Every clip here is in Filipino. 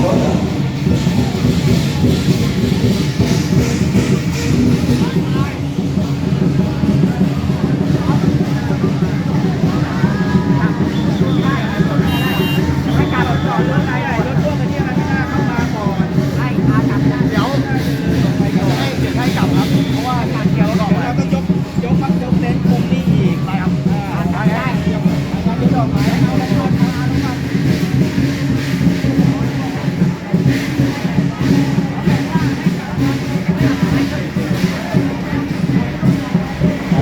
ไม่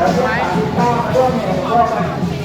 ครับ